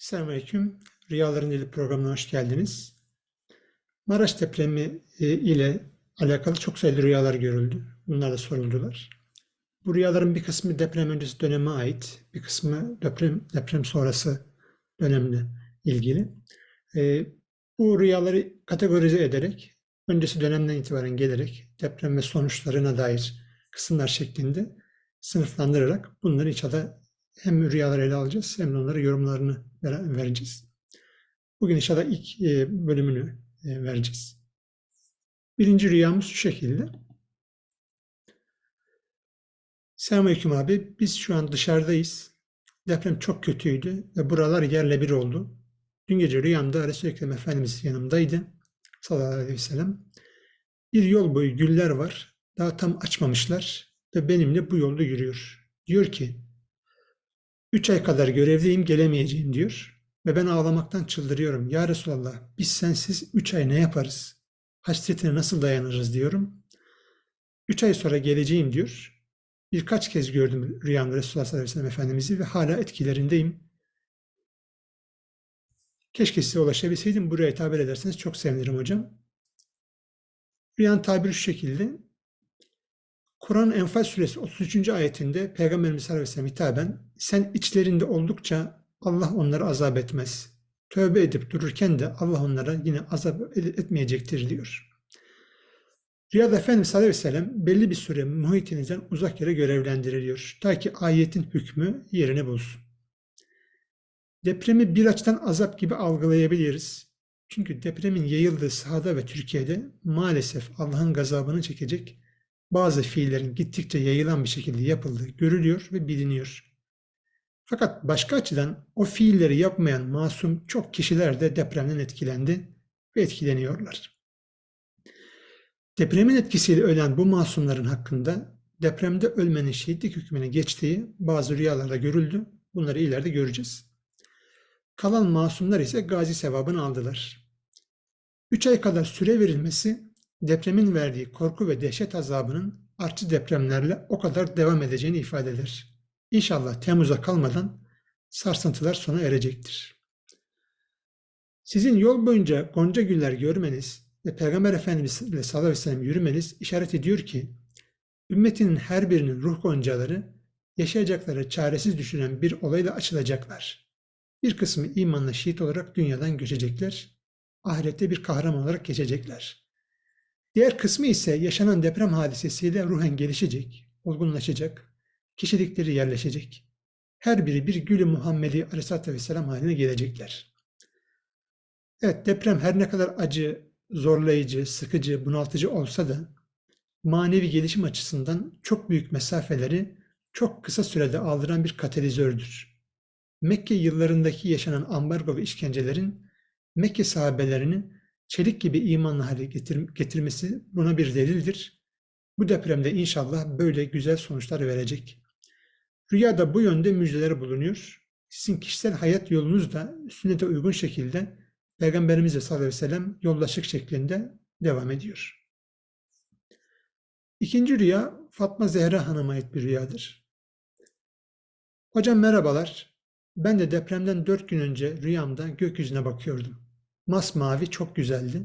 Selamünaleyküm. Rüyaların Dili programına hoş geldiniz. Maraş depremi e, ile alakalı çok sayıda rüyalar görüldü. Bunlar da soruldular. Bu rüyaların bir kısmı deprem öncesi döneme ait, bir kısmı deprem deprem sonrası dönemle ilgili. E, bu rüyaları kategorize ederek, öncesi dönemden itibaren gelerek deprem ve sonuçlarına dair kısımlar şeklinde sınıflandırarak bunları inşallah hem rüyaları ele alacağız hem de onlara yorumlarını ver- vereceğiz. Bugün inşallah ilk e, bölümünü e, vereceğiz. Birinci rüyamız şu şekilde. Selamünaleyküm abi. Biz şu an dışarıdayız. Deprem çok kötüydü ve buralar yerle bir oldu. Dün gece rüyamda Resul-i Ekrem Efendimiz yanımdaydı. Sallallahu aleyhi ve sellem. Bir yol boyu güller var. Daha tam açmamışlar ve benimle bu yolda yürüyor. Diyor ki, Üç ay kadar görevdeyim gelemeyeceğim diyor. Ve ben ağlamaktan çıldırıyorum. Ya Resulallah biz sensiz üç ay ne yaparız? Hasretine nasıl dayanırız diyorum. Üç ay sonra geleceğim diyor. Birkaç kez gördüm rüyamda Resulullah sallallahu aleyhi ve Efendimiz'i ve hala etkilerindeyim. Keşke size ulaşabilseydim. Buraya tabir ederseniz çok sevinirim hocam. Rüyanın tabiri şu şekilde. Kur'an Enfal suresi 33. ayetinde Peygamberimiz sallallahu aleyhi ve sellem hitaben sen içlerinde oldukça Allah onları azap etmez. Tövbe edip dururken de Allah onlara yine azap etmeyecektir diyor. Rüyada Efendimiz sallallahu aleyhi ve sellem belli bir süre muhitinizden uzak yere görevlendiriliyor. Ta ki ayetin hükmü yerini bulsun. Depremi bir açıdan azap gibi algılayabiliriz. Çünkü depremin yayıldığı sahada ve Türkiye'de maalesef Allah'ın gazabını çekecek bazı fiillerin gittikçe yayılan bir şekilde yapıldığı görülüyor ve biliniyor. Fakat başka açıdan o fiilleri yapmayan masum çok kişiler de depremden etkilendi ve etkileniyorlar. Depremin etkisiyle ölen bu masumların hakkında depremde ölmenin şehitlik hükmüne geçtiği bazı rüyalarda görüldü. Bunları ileride göreceğiz. Kalan masumlar ise gazi sevabını aldılar. Üç ay kadar süre verilmesi depremin verdiği korku ve dehşet azabının artçı depremlerle o kadar devam edeceğini ifade eder. İnşallah Temmuz'a kalmadan sarsıntılar sona erecektir. Sizin yol boyunca gonca güller görmeniz ve Peygamber Efendimiz ile sallallahu aleyhi ve yürümeniz işaret ediyor ki ümmetinin her birinin ruh goncaları yaşayacakları çaresiz düşünen bir olayla açılacaklar. Bir kısmı imanla şehit olarak dünyadan göçecekler, ahirette bir kahraman olarak geçecekler. Diğer kısmı ise yaşanan deprem hadisesiyle ruhen gelişecek, olgunlaşacak, kişilikleri yerleşecek. Her biri bir gülü Muhammedi Aleyhisselatü Vesselam haline gelecekler. Evet deprem her ne kadar acı, zorlayıcı, sıkıcı, bunaltıcı olsa da manevi gelişim açısından çok büyük mesafeleri çok kısa sürede aldıran bir katalizördür. Mekke yıllarındaki yaşanan ambargo ve işkencelerin Mekke sahabelerini çelik gibi imanlı hale getir, getirmesi buna bir delildir. Bu depremde inşallah böyle güzel sonuçlar verecek. Rüyada bu yönde müjdeler bulunuyor. Sizin kişisel hayat yolunuz da sünnete uygun şekilde Peygamberimiz sallallahu aleyhi ve sellem yoldaşlık şeklinde devam ediyor. İkinci rüya Fatma Zehra Hanım'a ait bir rüyadır. Hocam merhabalar. Ben de depremden dört gün önce rüyamda gökyüzüne bakıyordum. Masmavi çok güzeldi.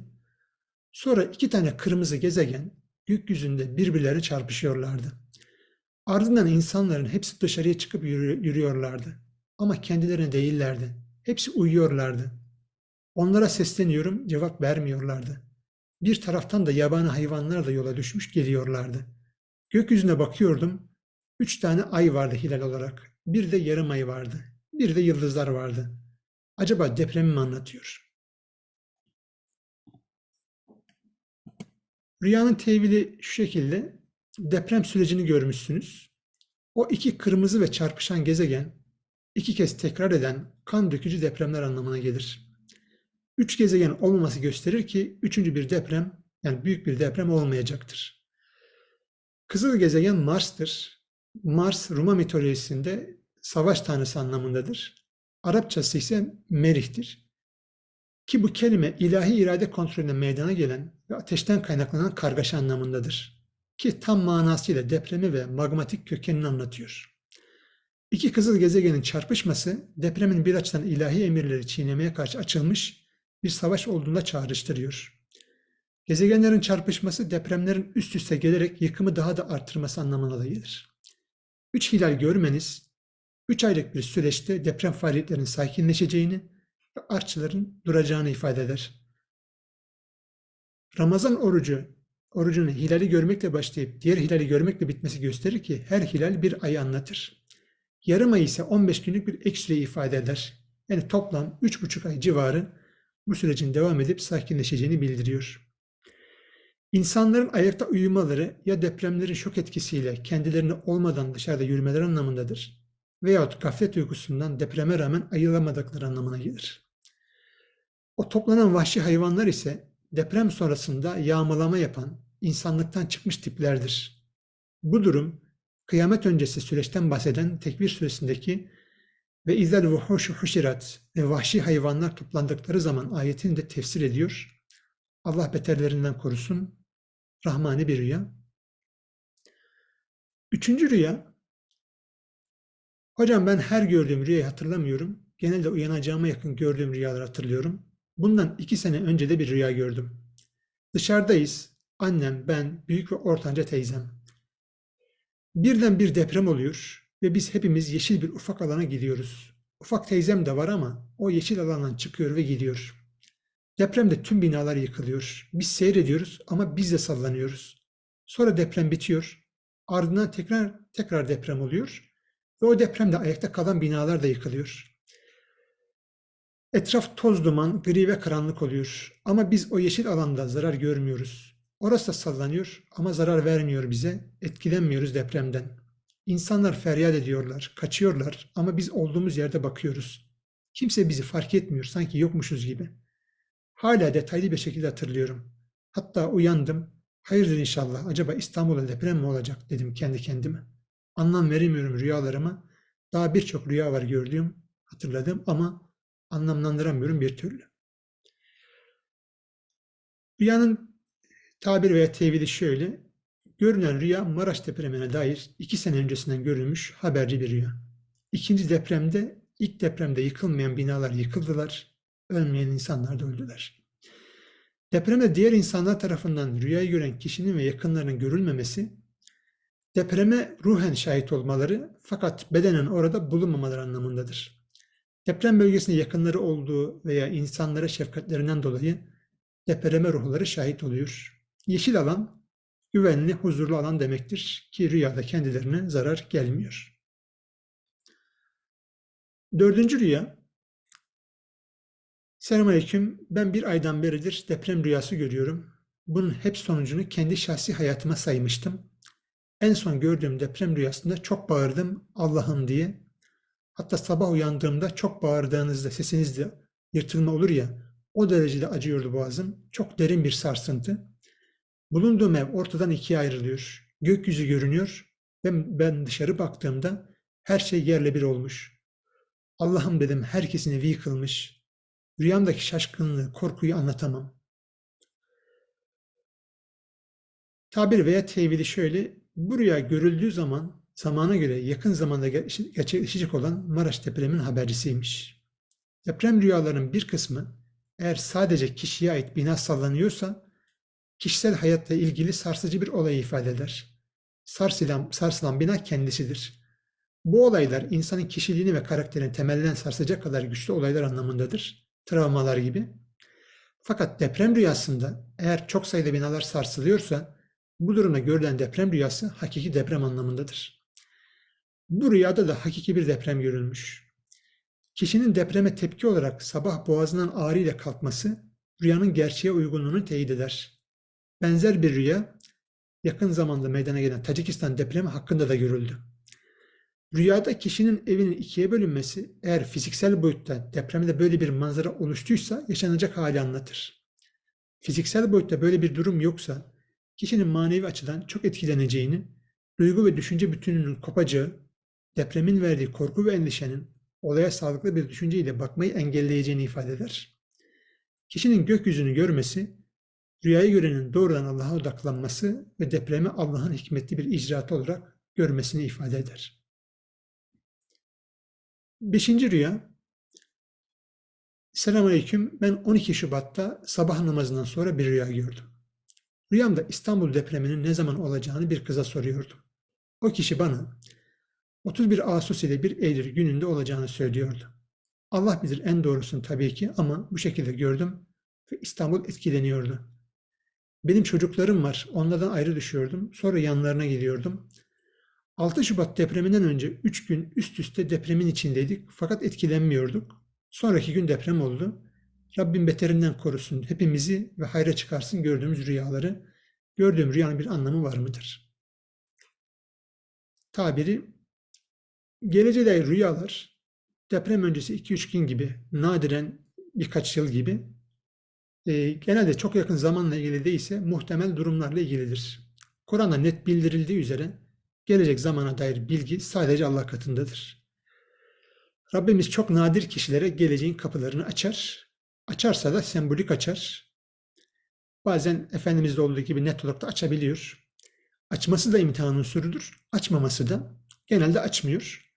Sonra iki tane kırmızı gezegen gökyüzünde birbirleri çarpışıyorlardı. Ardından insanların hepsi dışarıya çıkıp yürü- yürüyorlardı. Ama kendilerine değillerdi. Hepsi uyuyorlardı. Onlara sesleniyorum, cevap vermiyorlardı. Bir taraftan da yabani hayvanlar da yola düşmüş geliyorlardı. Gökyüzüne bakıyordum. Üç tane ay vardı hilal olarak. Bir de yarım ay vardı. Bir de yıldızlar vardı. Acaba depremi mi anlatıyor? Rüyanın tevili şu şekilde. Deprem sürecini görmüşsünüz. O iki kırmızı ve çarpışan gezegen iki kez tekrar eden kan dökücü depremler anlamına gelir. Üç gezegen olmaması gösterir ki üçüncü bir deprem yani büyük bir deprem olmayacaktır. Kızıl gezegen Mars'tır. Mars Roma mitolojisinde savaş tanrısı anlamındadır. Arapçası ise Merih'tir. Ki bu kelime ilahi irade kontrolüne meydana gelen ve ateşten kaynaklanan kargaşa anlamındadır. Ki tam manasıyla depremi ve magmatik kökenini anlatıyor. İki kızıl gezegenin çarpışması depremin bir açıdan ilahi emirleri çiğnemeye karşı açılmış bir savaş olduğunda çağrıştırıyor. Gezegenlerin çarpışması depremlerin üst üste gelerek yıkımı daha da artırması anlamına da gelir. Üç hilal görmeniz, üç aylık bir süreçte deprem faaliyetlerinin sakinleşeceğini artçıların duracağını ifade eder. Ramazan orucu, orucunu hilali görmekle başlayıp diğer hilali görmekle bitmesi gösterir ki her hilal bir ayı anlatır. Yarım ay ise 15 günlük bir ek süreyi ifade eder. Yani toplam 3,5 ay civarı bu sürecin devam edip sakinleşeceğini bildiriyor. İnsanların ayakta uyumaları ya depremlerin şok etkisiyle kendilerini olmadan dışarıda yürümeleri anlamındadır veyahut gaflet uykusundan depreme rağmen ayılamadıkları anlamına gelir. O toplanan vahşi hayvanlar ise deprem sonrasında yağmalama yapan, insanlıktan çıkmış tiplerdir. Bu durum, kıyamet öncesi süreçten bahseden Tekvir suresindeki ve izel vuhuşu huşirat ve vahşi hayvanlar toplandıkları zaman ayetini de tefsir ediyor. Allah beterlerinden korusun. Rahmani bir rüya. Üçüncü rüya. Hocam ben her gördüğüm rüyayı hatırlamıyorum. Genelde uyanacağıma yakın gördüğüm rüyaları hatırlıyorum. Bundan iki sene önce de bir rüya gördüm. Dışarıdayız. Annem, ben, büyük ve ortanca teyzem. Birden bir deprem oluyor ve biz hepimiz yeşil bir ufak alana gidiyoruz. Ufak teyzem de var ama o yeşil alandan çıkıyor ve gidiyor. Depremde tüm binalar yıkılıyor. Biz seyrediyoruz ama biz de sallanıyoruz. Sonra deprem bitiyor. Ardından tekrar tekrar deprem oluyor. Ve o depremde ayakta kalan binalar da yıkılıyor. Etraf toz duman, gri ve karanlık oluyor. Ama biz o yeşil alanda zarar görmüyoruz. Orası da sallanıyor ama zarar vermiyor bize. Etkilenmiyoruz depremden. İnsanlar feryat ediyorlar, kaçıyorlar ama biz olduğumuz yerde bakıyoruz. Kimse bizi fark etmiyor, sanki yokmuşuz gibi. Hala detaylı bir şekilde hatırlıyorum. Hatta uyandım. Hayırdır inşallah. Acaba İstanbul'da deprem mi olacak dedim kendi kendime. Anlam veremiyorum rüyalarıma. Daha birçok rüya var gördüğüm, hatırladım ama anlamlandıramıyorum bir türlü. Rüyanın tabir veya tevhidi şöyle. Görünen rüya Maraş depremine dair iki sene öncesinden görülmüş haberci bir rüya. İkinci depremde ilk depremde yıkılmayan binalar yıkıldılar, ölmeyen insanlar da öldüler. Depremde diğer insanlar tarafından rüyayı gören kişinin ve yakınlarının görülmemesi, depreme ruhen şahit olmaları fakat bedenen orada bulunmamaları anlamındadır. Deprem bölgesinde yakınları olduğu veya insanlara şefkatlerinden dolayı depreme ruhları şahit oluyor. Yeşil alan güvenli, huzurlu alan demektir ki rüyada kendilerine zarar gelmiyor. Dördüncü rüya. Selamünaleyküm. Ben bir aydan beridir deprem rüyası görüyorum. Bunun hep sonucunu kendi şahsi hayatıma saymıştım. En son gördüğüm deprem rüyasında çok bağırdım Allah'ım diye. Hatta sabah uyandığımda çok bağırdığınızda sesinizde yırtılma olur ya, o derecede acıyordu boğazım. Çok derin bir sarsıntı. Bulunduğum ev ortadan ikiye ayrılıyor. Gökyüzü görünüyor ve ben dışarı baktığımda her şey yerle bir olmuş. Allah'ım dedim herkesin evi yıkılmış. Rüyamdaki şaşkınlığı, korkuyu anlatamam. Tabir veya tevhidi şöyle, bu rüya görüldüğü zaman zamana göre yakın zamanda gerçekleşecek olan Maraş depreminin habercisiymiş. Deprem rüyalarının bir kısmı eğer sadece kişiye ait bina sallanıyorsa kişisel hayatla ilgili sarsıcı bir olayı ifade eder. Sarsılan, sarsılan bina kendisidir. Bu olaylar insanın kişiliğini ve karakterini temelden sarsacak kadar güçlü olaylar anlamındadır. Travmalar gibi. Fakat deprem rüyasında eğer çok sayıda binalar sarsılıyorsa bu durumda görülen deprem rüyası hakiki deprem anlamındadır. Bu rüyada da hakiki bir deprem görülmüş. Kişinin depreme tepki olarak sabah boğazından ağrı ile kalkması rüyanın gerçeğe uygunluğunu teyit eder. Benzer bir rüya yakın zamanda meydana gelen Tacikistan depremi hakkında da görüldü. Rüyada kişinin evinin ikiye bölünmesi eğer fiziksel boyutta depremde böyle bir manzara oluştuysa yaşanacak hali anlatır. Fiziksel boyutta böyle bir durum yoksa kişinin manevi açıdan çok etkileneceğini, duygu ve düşünce bütününün kopacağı, depremin verdiği korku ve endişenin olaya sağlıklı bir düşünceyle bakmayı engelleyeceğini ifade eder. Kişinin gökyüzünü görmesi, rüyayı görenin doğrudan Allah'a odaklanması ve depremi Allah'ın hikmetli bir icraatı olarak görmesini ifade eder. Beşinci rüya. Selamünaleyküm. Ben 12 Şubat'ta sabah namazından sonra bir rüya gördüm. Rüyamda İstanbul depreminin ne zaman olacağını bir kıza soruyordum. O kişi bana 31 Ağustos ile 1 Eylül gününde olacağını söylüyordu. Allah bilir en doğrusunu tabii ki ama bu şekilde gördüm ve İstanbul etkileniyordu. Benim çocuklarım var. Onlardan ayrı düşüyordum. Sonra yanlarına gidiyordum. 6 Şubat depreminden önce 3 gün üst üste depremin içindeydik fakat etkilenmiyorduk. Sonraki gün deprem oldu. Rabbim beterinden korusun hepimizi ve hayra çıkarsın gördüğümüz rüyaları. Gördüğüm rüyanın bir anlamı var mıdır? Tabiri geleceğe dair rüyalar deprem öncesi 2-3 gün gibi nadiren birkaç yıl gibi e, genelde çok yakın zamanla ilgili değilse muhtemel durumlarla ilgilidir. Kur'an'da net bildirildiği üzere gelecek zamana dair bilgi sadece Allah katındadır. Rabbimiz çok nadir kişilere geleceğin kapılarını açar. Açarsa da sembolik açar. Bazen Efendimiz'de olduğu gibi net olarak da açabiliyor. Açması da imtihan unsurudur. Açmaması da genelde açmıyor.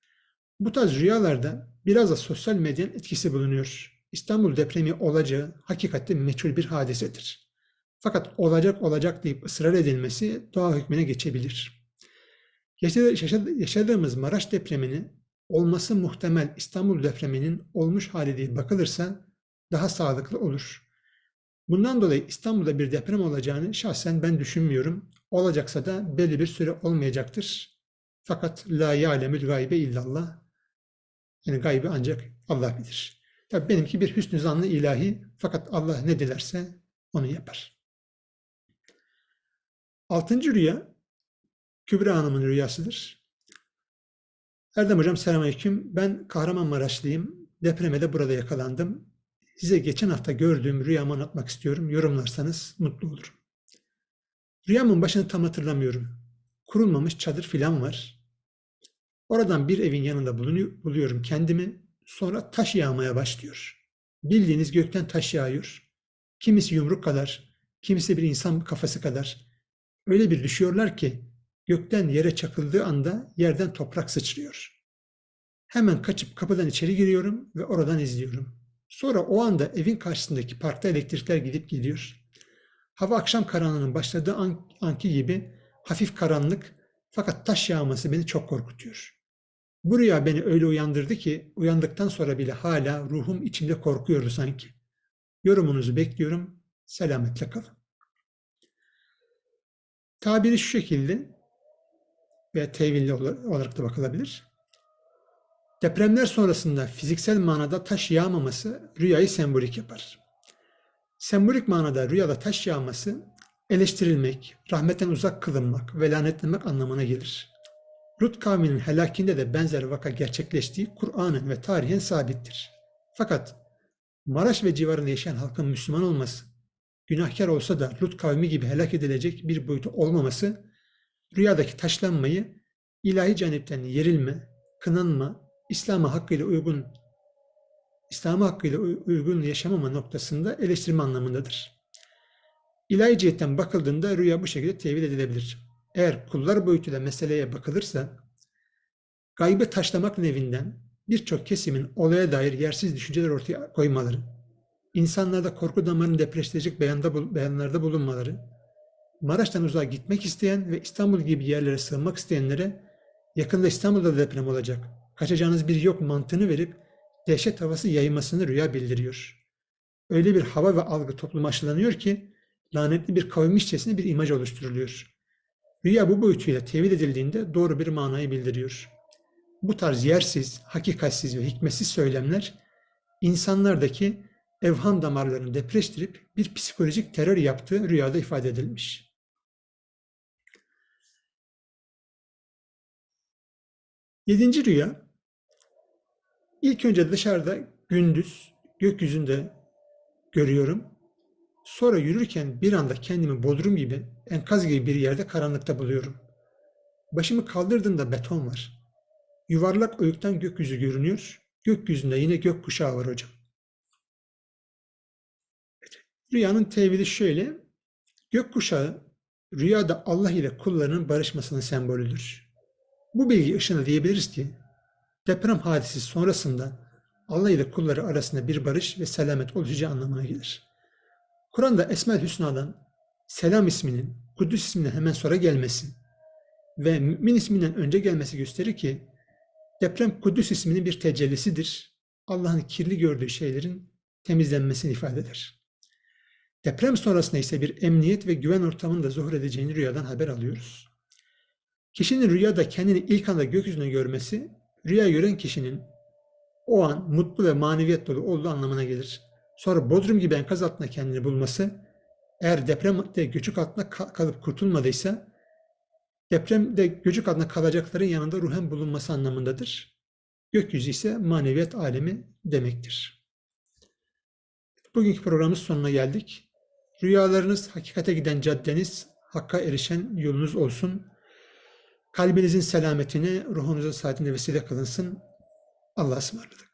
Bu tarz rüyalarda biraz da sosyal medyanın etkisi bulunuyor. İstanbul depremi olacağı hakikatte meçhul bir hadisedir. Fakat olacak olacak deyip ısrar edilmesi doğa hükmüne geçebilir. Yaşadığımız Maraş depremini olması muhtemel İstanbul depreminin olmuş hali diye bakılırsa daha sağlıklı olur. Bundan dolayı İstanbul'da bir deprem olacağını şahsen ben düşünmüyorum. Olacaksa da belli bir süre olmayacaktır. Fakat la ya'lemül gaybe illallah. Yani gaybi ancak Allah bilir. Tabi benimki bir hüsnü zanlı ilahi fakat Allah ne dilerse onu yapar. Altıncı rüya Kübra Hanım'ın rüyasıdır. Erdem Hocam selamünaleyküm. Ben Kahramanmaraşlıyım. Depreme de burada yakalandım. Size geçen hafta gördüğüm rüyamı anlatmak istiyorum. Yorumlarsanız mutlu olurum. Rüyamın başını tam hatırlamıyorum. Kurulmamış çadır filan var. Oradan bir evin yanında buluyorum kendimi. Sonra taş yağmaya başlıyor. Bildiğiniz gökten taş yağıyor. Kimisi yumruk kadar, kimisi bir insan kafası kadar. Öyle bir düşüyorlar ki gökten yere çakıldığı anda yerden toprak sıçrıyor. Hemen kaçıp kapıdan içeri giriyorum ve oradan izliyorum. Sonra o anda evin karşısındaki parkta elektrikler gidip geliyor. Hava akşam karanlığının başladığı an, anki gibi hafif karanlık fakat taş yağması beni çok korkutuyor. Bu rüya beni öyle uyandırdı ki uyandıktan sonra bile hala ruhum içimde korkuyordu sanki. Yorumunuzu bekliyorum. Selametle kalın. Tabiri şu şekilde ve tevilli olarak da bakılabilir. Depremler sonrasında fiziksel manada taş yağmaması rüyayı sembolik yapar. Sembolik manada rüyada taş yağması eleştirilmek, rahmetten uzak kılınmak ve lanetlemek anlamına gelir. Lut kavminin helakinde de benzer vaka gerçekleştiği Kur'an'ın ve tarihin sabittir. Fakat Maraş ve civarında yaşayan halkın Müslüman olması, günahkar olsa da Lut kavmi gibi helak edilecek bir boyutu olmaması, rüyadaki taşlanmayı ilahi cennetten yerilme, kınanma, İslam'a hakkıyla uygun İslam'a hakkıyla uygun yaşamama noktasında eleştirme anlamındadır. İlahi cihetten bakıldığında rüya bu şekilde tevil edilebilir. Eğer kullar boyutuyla meseleye bakılırsa, gaybe taşlamak nevinden birçok kesimin olaya dair yersiz düşünceler ortaya koymaları, insanlarda korku damarını depreştirecek beyanda, beyanlarda bulunmaları, Maraş'tan uzağa gitmek isteyen ve İstanbul gibi yerlere sığınmak isteyenlere yakında İstanbul'da deprem olacak, kaçacağınız bir yok mantığını verip dehşet havası yaymasını rüya bildiriyor. Öyle bir hava ve algı topluma aşılanıyor ki lanetli bir kavmişçesine bir imaj oluşturuluyor. Rüya bu boyutuyla tevil edildiğinde doğru bir manayı bildiriyor. Bu tarz yersiz, hakikatsiz ve hikmetsiz söylemler insanlardaki evham damarlarını depreştirip bir psikolojik terör yaptığı rüyada ifade edilmiş. Yedinci rüya, ilk önce dışarıda gündüz gökyüzünde görüyorum. Sonra yürürken bir anda kendimi bodrum gibi, enkaz gibi bir yerde karanlıkta buluyorum. Başımı kaldırdığımda beton var. Yuvarlak oyuktan gökyüzü görünüyor. Gökyüzünde yine gök kuşağı var hocam. Rüyanın tevili şöyle. Gök kuşağı rüyada Allah ile kullarının barışmasının sembolüdür. Bu bilgi ışığında diyebiliriz ki deprem hadisi sonrasında Allah ile kulları arasında bir barış ve selamet oluşacağı anlamına gelir. Kur'an'da Esma-ül Hüsna'dan Selam isminin Kudüs ismine hemen sonra gelmesi ve Mümin isminden önce gelmesi gösterir ki deprem Kudüs isminin bir tecellisidir. Allah'ın kirli gördüğü şeylerin temizlenmesini ifade eder. Deprem sonrasında ise bir emniyet ve güven ortamında zuhur edeceğini rüyadan haber alıyoruz. Kişinin rüyada kendini ilk anda gökyüzüne görmesi, rüya gören kişinin o an mutlu ve maneviyat dolu olduğu anlamına gelir. Sonra Bodrum gibi enkaz altında kendini bulması, eğer depremde göçük altında ka- kalıp kurtulmadıysa, depremde göçük altında kalacakların yanında ruhen bulunması anlamındadır. Gökyüzü ise maneviyat alemi demektir. Bugünkü programımız sonuna geldik. Rüyalarınız hakikate giden caddeniz, hakka erişen yolunuz olsun. Kalbinizin selametine, ruhunuzun saatinde vesile kılınsın. Allah'a ısmarladık.